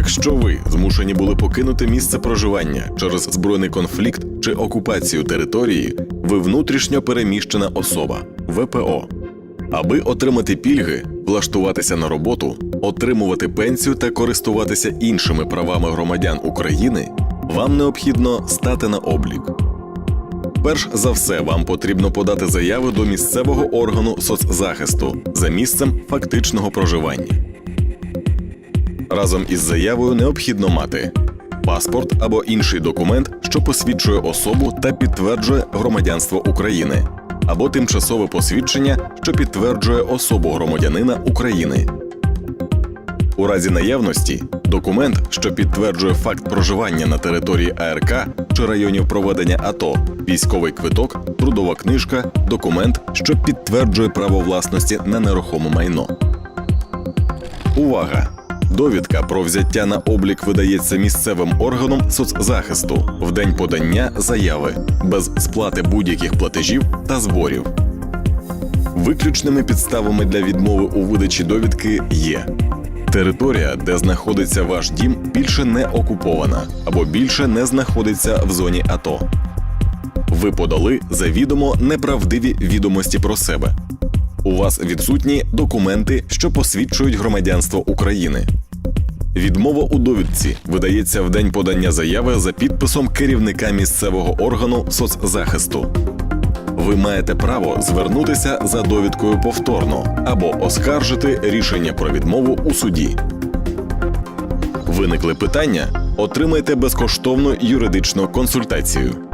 Якщо ви змушені були покинути місце проживання через збройний конфлікт чи окупацію території, ви внутрішньо переміщена особа ВПО. Аби отримати пільги, влаштуватися на роботу, отримувати пенсію та користуватися іншими правами громадян України, вам необхідно стати на облік. Перш за все, вам потрібно подати заяву до місцевого органу соцзахисту за місцем фактичного проживання. Разом із заявою необхідно мати паспорт або інший документ, що посвідчує особу та підтверджує громадянство України, або тимчасове посвідчення, що підтверджує особу громадянина України. У разі наявності документ, що підтверджує факт проживання на території АРК чи районів проведення АТО, військовий квиток, трудова книжка, документ, що підтверджує право власності на нерухоме майно. Увага! Довідка про взяття на облік видається місцевим органом соцзахисту в день подання заяви без сплати будь-яких платежів та зборів. Виключними підставами для відмови у видачі довідки є територія, де знаходиться ваш дім, більше не окупована або більше не знаходиться в зоні АТО. Ви подали завідомо неправдиві відомості про себе. У вас відсутні документи, що посвідчують громадянство України. Відмова у довідці видається в день подання заяви за підписом керівника місцевого органу соцзахисту. Ви маєте право звернутися за довідкою повторно або оскаржити рішення про відмову у суді. Виникли питання? Отримайте безкоштовну юридичну консультацію.